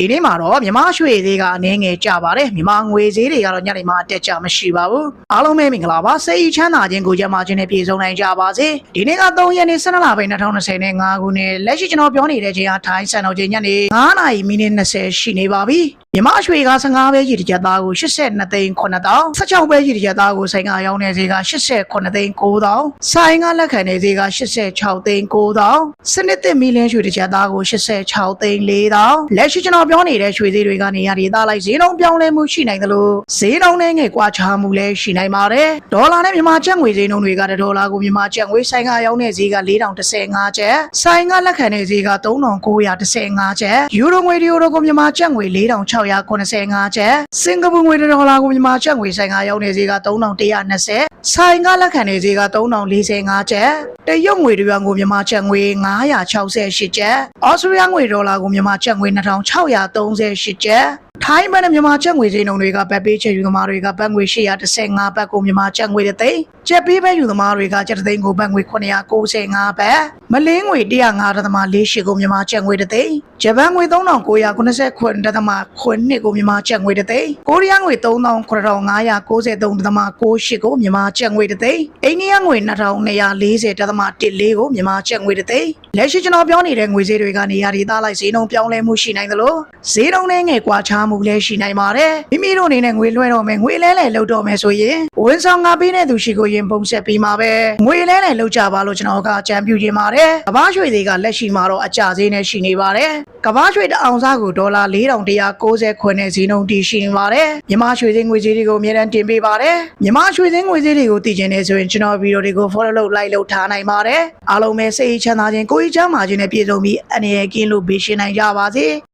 ဒီနေ့မှာတော့မြမရွှေသေးကအနည်းငယ်ကြပါတယ်မြမငွေသေးတွေကတော့ညနေမှာအတက်ကြမရှိပါဘူးအားလုံးပဲမင်္ဂလာပါစိတ်ချမ်းသာခြင်းကိုကြမှာခြင်းနဲ့ပြည့်စုံနိုင်ကြပါစေဒီနေ့က3ရက်နေ့12လပိုင်း2025ခုနှစ်လက်ရှိကျွန်တော်ပြောနေတဲ့ချိန်ဟာထိုင်းစံတော်ချိန်ညနေ9:00နာရီမိနစ်20ရှိနေပါပြီ မြမရွှေက15ပဲကြီးတစ်ကြက်သားကို82သိန်း9000 16ပဲကြီးတစ်ကြက်သားကိုဆိုင်ကရောင်းနေစေက89သိန်း9000ဆိုင်ကလက်ခံနေစေက86သိန်း9000စနစ်သစ်မီလင်းရွှေတစ်ကြက်သားကို86သိန်း4000လက်ရှိကျွန်တော်ပြောနေတဲ့ရွှေသေးတွေကနေရာဒေသလိုက်ဈေးနှုန်းပြောင်းလဲမှုရှိနိုင်တယ်လို့ဈေးနှုန်းနဲ့ငယ်ကွာခြားမှုလည်းရှိနိုင်ပါတယ်ဒေါ်လာနဲ့မြန်မာကျပ်ငွေဈေးနှုန်းတွေကတစ်ဒေါ်လာကိုမြန်မာကျပ်ငွေဆိုင်ကရောင်းနေဈေးက4015ကျပ်ဆိုင်ကလက်ခံနေဈေးက3915ကျပ်ယူရိုငွေဒီယူရိုကိုမြန်မာကျပ်ငွေ4685ကျပ်စင်ကာပူငွေတစ်ဒေါ်လာကိုမြန်မာကျပ်ငွေဆိုင်ကရောင်းနေဈေးက3120ဆိုင်ကလက်ခံနေဈေးက3045ကျပ်တရုတ်ငွေတစ်ရွာကိုမြန်မာကျပ်ငွေ968ကျပ်ဩစတြေးလျငွေဒေါ်လာကိုမြန်မာကျပ်ငွေ2638ကျပ်ထိုင်းဘတ်နဲ့မြန်မာကျပ်ငွေဈေးနှုန်းတွေကဘတ်ပေးချက်ယူသမားတွေကဘတ်ငွေ815ဘတ်ကိုမြန်မာကျပ်ငွေတစ်သိန်းကျပ်ပေးဘတ်ယူသမားတွေကကျပ်တစ်သိန်းကိုဘတ်ငွေ995ဘတ်မလင်းငွေ105.48ကိုမြန်မာကျပ်ငွေတစ်သိန်းဂျပန်ငွေ3989.8ကိုမြန်မာကျပ်ငွေတစ်သိန်းကိုရီးယားငွေ3993.98ကိုမြန်မာကျပ်ငွေတစ်သိန်းအိန္ဒိယငွေ2240.14ကိုမြန်မာကျပ်ငွေတစ်သိန်းလက်ရှိကျွန်တော်ပြောနေတဲ့ငွေဈေးတွေကနေရာဒေသလိုက်ဈေးနှုန်းပြောင်းလဲမှုရှိနိုင်သလိုဈေးနှုန်းနဲ့ငယ်ကွာခြားမှုလည်းရှိနိုင်ပါတယ်မိမိတို့အနေနဲ့ငွေလွှဲတော့မယ်ငွေလဲလဲလောက်တော့မယ်ဆိုရင်ဝန်ဆောင်ငါပေးတဲ့သူရှိကိုရင်ပုံဆက်ပြီးမှာပဲငွေလဲလဲလောက်ကြပါလို့ကျွန်တော်ကအကြံပြုချင်ပါတယ်ကဘာရွှေတွေကလက်ရှိမှာတော့အကြဈေးနဲ့ရှိနေပါတယ်ကဘာရွှေတစ်အောင်စားကိုဒေါ်လာ4190ခွန်းနဲ့ဈေးနှုန်းတည်ရှိနေပါတယ်မြန်မာရွှေဈေးငွေဈေးတွေကိုအများတန်းတင်ပေးပါတယ်မြန်မာရွှေဈေးငွေဈေးတွေကိုသိချင်နေဆိုရင်ကျွန်တော်ဗီဒီယိုတွေကို follow လုပ် like လုပ်ထားနိုင်ပါတယ်အားလုံးပဲစိတ်ချမ်းသာခြင်းကိုယ်ချမ်းသာခြင်းနဲ့ပြည့်စုံပြီးအနေရကင်းလို့ဘေးရှင်းနိုင်ကြပါစေ